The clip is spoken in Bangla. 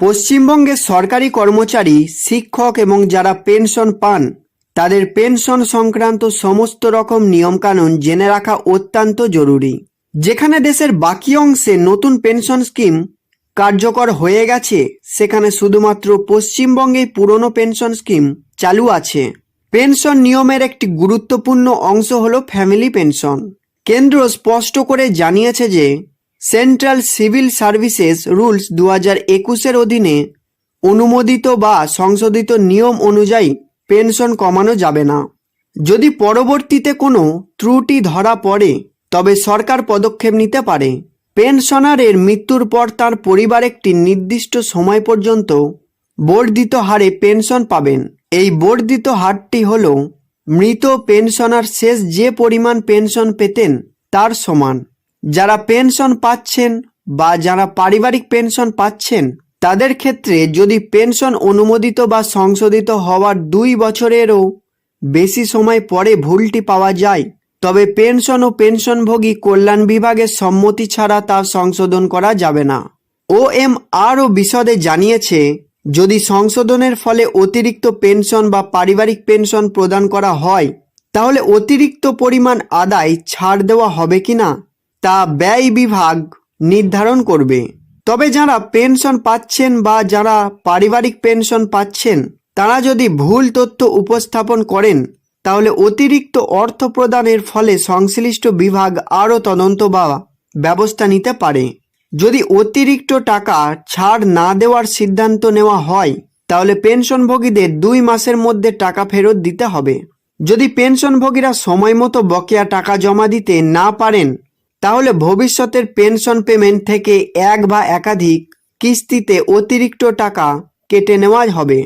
পশ্চিমবঙ্গের সরকারি কর্মচারী, শিক্ষক এবং যারা পেনশন পান, তাদের পেনশন সংক্রান্ত সমস্ত রকম নিয়মকানুন জেনে রাখা অত্যন্ত জরুরি। যেখানে দেশের বাকি অংশে নতুন পেনশন স্কিম কার্যকর হয়ে গেছে, সেখানে শুধুমাত্র পশ্চিমবঙ্গেই পুরনো পেনশন স্কিম চালু আছে। পেনশন নিয়মের একটি গুরুত্বপূর্ণ অংশ হল ফ্যামিলি পেনশন। কেন্দ্র স্পষ্ট করে জানিয়েছে যে সেন্ট্রাল সিভিল সার্ভিসেস রুলস দু হাজার একুশের অধীনে অনুমোদিত বা সংশোধিত নিয়ম অনুযায়ী পেনশন কমানো যাবে না। যদি পরবর্তীতে কোনো ত্রুটি ধরা পড়ে, তবে সরকার পদক্ষেপ নিতে পারে। পেনশনারের মৃত্যুর পর তার পরিবার একটি নির্দিষ্ট সময় পর্যন্ত বর্ধিত হারে পেনশন পাবেন। এই বর্ধিত হারটি হল মৃত পেনশনার শেষ যে পরিমাণ পেনশন পেতেন, তার সমান। যারা পেনশন পাচ্ছেন বা যারা পারিবারিক পেনশন পাচ্ছেন, তাদের ক্ষেত্রে যদি পেনশন অনুমোদিত বা সংশোধিত হওয়ার দুই বছরেরও বেশি সময় পরে ভুলটি পাওয়া যায়, তবে পেনশন ও পেনশনভোগী কল্যাণ বিভাগের সম্মতি ছাড়া তা সংশোধন করা যাবে না। ও এম আরও বিশদে জানিয়েছে, যদি সংশোধনের ফলে অতিরিক্ত পেনশন বা পারিবারিক পেনশন প্রদান করা হয়, তাহলে অতিরিক্ত পরিমাণ আদায় ছাড় দেওয়া হবে কিনা? তা ব্যয় বিভাগ নির্ধারণ করবে। তবে যারা পেনশন পাচ্ছেন বা যারা পারিবারিক পেনশন পাচ্ছেন, তারা যদি ভুল তথ্য উপস্থাপন করেন, তাহলে অতিরিক্ত অর্থ প্রদানের ফলে সংশ্লিষ্ট বিভাগ আরও তদন্ত বা ব্যবস্থা নিতে পারে। যদি অতিরিক্ত টাকা ছাড় না দেওয়ার সিদ্ধান্ত নেওয়া হয়, তাহলে পেনশনভোগীদের দুই মাসের মধ্যে টাকা ফেরত দিতে হবে। যদি পেনশনভোগীরা সময় মতো বকেয়া টাকা জমা দিতে না পারেন তাহলে ভবিষ্যতের পেনশন পেমেন্ট থেকে এক বা একাধিক কিস্তিতে অতিরিক্ত টাকা কেটে নেওয়া হবে।